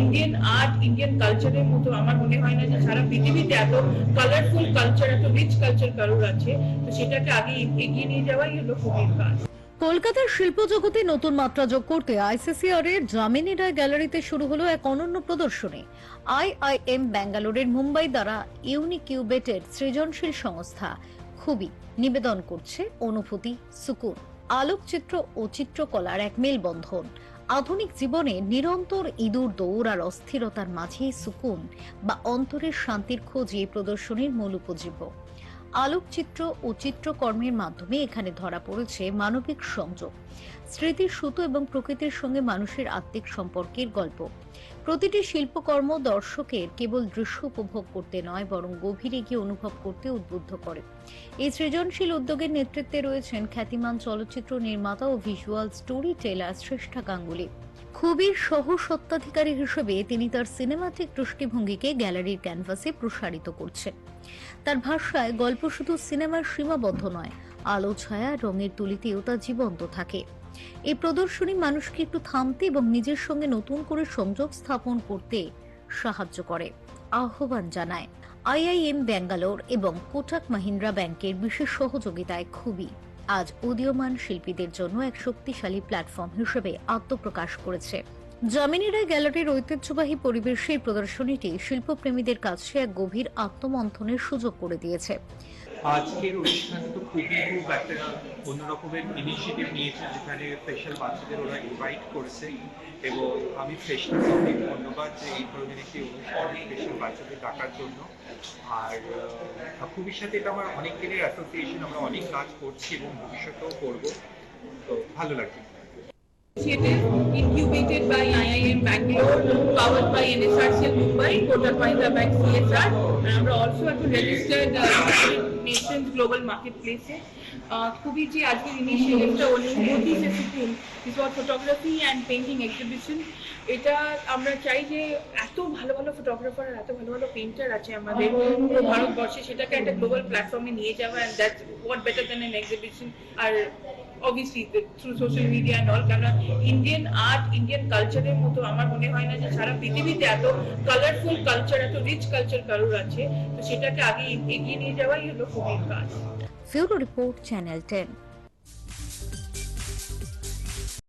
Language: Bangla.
ইন্ডিয়ান আর্ট ইন্ডিয়ান কালচারের মতো আমার মনে হয় না যে সারা পৃথিবীতে এত কালারফুল কালচার এত রিচ কালচার কারোর আছে। তো সেটাকে আগে এগিয়ে নিয়ে যাওয়াই হলো খুবই কাজ। কলকাতার শিল্প জগতে নতুন মাত্রা যোগ করতে আইসিসিআর এর জামিনী রায় গ্যালারিতে শুরু হলো এক অনন্য প্রদর্শনী। আইআইএম ব্যাঙ্গালোরের মুম্বাই দ্বারা ইউনিকিউবেটের সৃজনশীল সংস্থা। খুবই নিবেদন করছে অনুভূতি, সুকুন, আলোকচিত্র ও চিত্রকলার এক মেলবন্ধন। আধুনিক জীবনে নিরন্তর ইঁদুর দৌড় আর অস্থিরতার মাঝে সুকুন বা অন্তরের শান্তির খোঁজ এই প্রদর্শনীর মূল উপজীব্য। আলোকচিত্র ও চিত্রকর্মের মাধ্যমে এখানে ধরা পড়েছে মানবিক সংযোগ, স্মৃতির সুতো এবং প্রকৃতির সঙ্গে মানুষের আত্মিক সম্পর্কের গল্প। প্রতিটি শিল্পকর্ম দর্শকের কেবল দৃশ্য উপভোগ করতে নয়, বরং গভীরে গিয়ে অনুভব করতে উদ্বুদ্ধ করে। এই সৃজনশীল উদ্যোগের নেতৃত্বে রয়েছেন খ্যাতিমান চলচ্চিত্র নির্মাতা ও visual storyteller Shreshtha Ganguly. খুবই সহ সত্ত্বাধিকারী হিসেবে তিনি তার সিনেমাটিক দৃষ্টিভঙ্গিকে গ্যালারির ক্যানভাসে প্রসারিত করছেন। তার ভাষায়, গল্প শুধু সিনেমার সীমাবদ্ধ নয়, আলো, ছায়া, রঙের তুলিতেও তা জীবন্ত থাকে। এই প্রদর্শনী মানুষকে একটু থামতে এবং নিজের সঙ্গে নতুন করে সংযোগ স্থাপন করতে সাহায্য করে, আহ্বান জানায়। আইআইএম ব্যাঙ্গালোর এবং কোটাক মাহিন্দ্রা ব্যাংকের বিশেষ সহযোগিতায় খুবই আজ উদীয়মান শিল্পীদের জন্য এক শক্তিশালী প্ল্যাটফর্ম হিসেবে আত্মপ্রকাশ করেছে। জামিনীরা গ্যালারির ঐতিহ্যবাহী পরিবেশে এই প্রদর্শনীটি শিল্পপ্রেমীদের কাছে এক গভীর আত্মমন্থনের সুযোগ করে দিয়েছে। আজকের অনুষ্ঠান তো খুবই খুব একটা অন্যরকমের ইনিশিয়েটিভ নিয়েছে যেখানে স্পেশাল বাচ্চাদের ওরা ইনভাইট করেছে এবং আমি ফ্রেশনেস অনেক ধন্যবাদ যে এই ধরনের একটি অনুষ্ঠানে স্পেশাল বাচ্চাদের ডাকার জন্য। আর খুবই সাথে এটা আমার অনেক দিনের অ্যাসোসিয়েশন আমরা অনেক কাজ করছি এবং ভবিষ্যতেও করব। তো ভালো লাগছে। Incubated by IIM Bangalore, powered by NSRCL Mumbai, Kotak Mahindra Bank CSR, and also একটা registered uh, United Nations Global Marketplace এ আহ, খুবই যে আজকের ইনিশিয়েটিভটা অনুভূতি যে Sukoon is for photography and painting exhibition এটা আমরা চাই যে এত ভালো ভালো ফটোগ্রাফার আর এত ভালো ভালো পেন্টার আছে আমাদের পুরো ভারতবর্ষে। সেটাকে একটা গ্লোবাল প্ল্যাটফর্মে নিয়ে যাওয়া and that what better than an exhibition R obviously through social media and all কেন ইন্ডিয়ান আর্ট ইন্ডিয়ান কালচারের মতো আমার মনে হয় না যে সারা পৃথিবীতে এত কালারফুল কালচার এত রিচ কালচার কারোর আছে। তো সেটাকে আগে এগিয়ে নিয়ে যাওয়াই হলো খুবই কাজ। ফিউরো রিপোর্ট চ্যানেল টেন